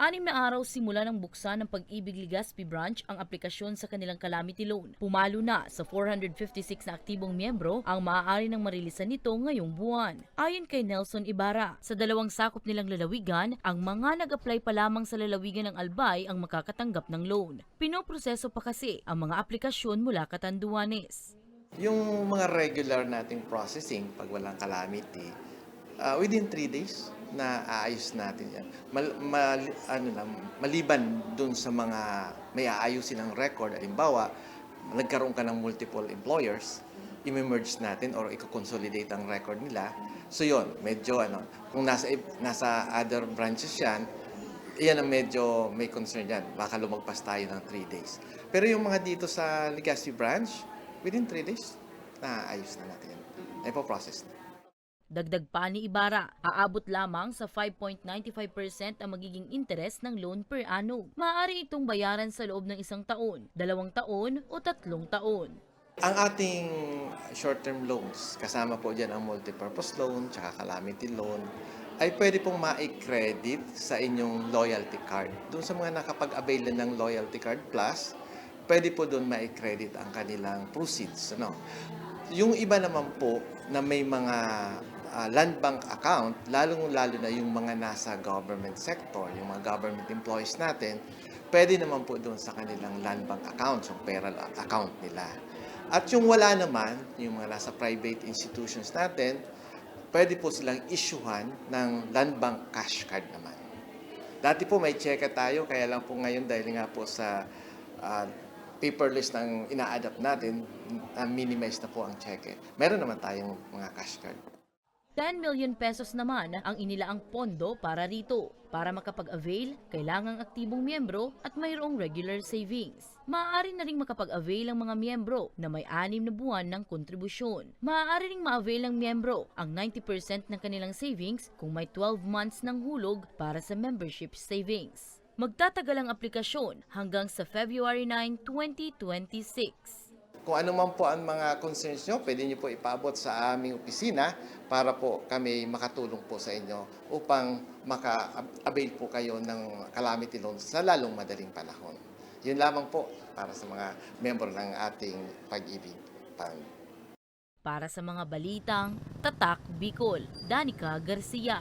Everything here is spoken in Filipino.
Anim na araw simula ng buksan ng Pag-ibig Legazpi Branch ang aplikasyon sa kanilang calamity loan. Pumalo na sa 456 na aktibong miyembro ang maaari ng marilisan nito ngayong buwan. Ayon kay Nelson Ibarra, sa dalawang sakop nilang lalawigan, ang mga nag-apply pa lamang sa lalawigan ng Albay ang makakatanggap ng loan. Pinoproseso pa kasi ang mga aplikasyon mula Katanduanes. Yung mga regular nating processing, pag walang calamity, uh, within 3 days na aayos natin yan. Mal, mal- ano na, maliban dun sa mga may aayusin ng record, halimbawa, nagkaroon ka ng multiple employers, i-merge natin or i-consolidate ang record nila. So yon medyo ano, kung nasa, nasa other branches yan, iyan ang medyo may concern yan. Baka lumagpas tayo ng 3 days. Pero yung mga dito sa Legazpi branch, within 3 days, naayos na natin yan. Naipo-process na. Dagdag pa ni Ibarra, aabot lamang sa 5.95% ang magiging interest ng loan per annum. Maaari itong bayaran sa loob ng isang taon, dalawang taon o tatlong taon. Ang ating short-term loans, kasama po dyan ang multipurpose loan, tsaka calamity loan, ay pwede pong ma-credit sa inyong loyalty card. Doon sa mga nakapag-avail na ng loyalty card plus, pwede po doon ma-credit ang kanilang proceeds. Ano? Yung iba naman po na may mga ah, land bank account, lalong-lalo na yung mga nasa government sector, yung mga government employees natin, pwede naman po doon sa kanilang land bank account, yung payroll account nila. At yung wala naman, yung mga nasa private institutions natin, pwede po silang issuehan ng land bank cash card naman. Dati po may cheque tayo, kaya lang po ngayon dahil nga po sa ah, paperless ng ina-adapt natin, ah, minimize na po ang cheque. Meron naman tayong mga cash card. 10 million pesos naman ang inilaang pondo para rito. Para makapag-avail, kailangang aktibong miyembro at mayroong regular savings. Maaari na rin makapag-avail ang mga miyembro na may anim na buwan ng kontribusyon. Maaari ring ma-avail ng miyembro ang 90% ng kanilang savings kung may 12 months ng hulog para sa membership savings. Magtatagal ang aplikasyon hanggang sa February 9, 2026. Kung ano man po ang mga concerns nyo, pwede nyo po ipaabot sa aming opisina para po kami makatulong po sa inyo upang maka-avail po kayo ng calamity loan sa lalong madaling panahon. Yun lamang po para sa mga member ng ating pag-ibig fund. Para sa mga balitang Tatak Bicol, Danica Garcia.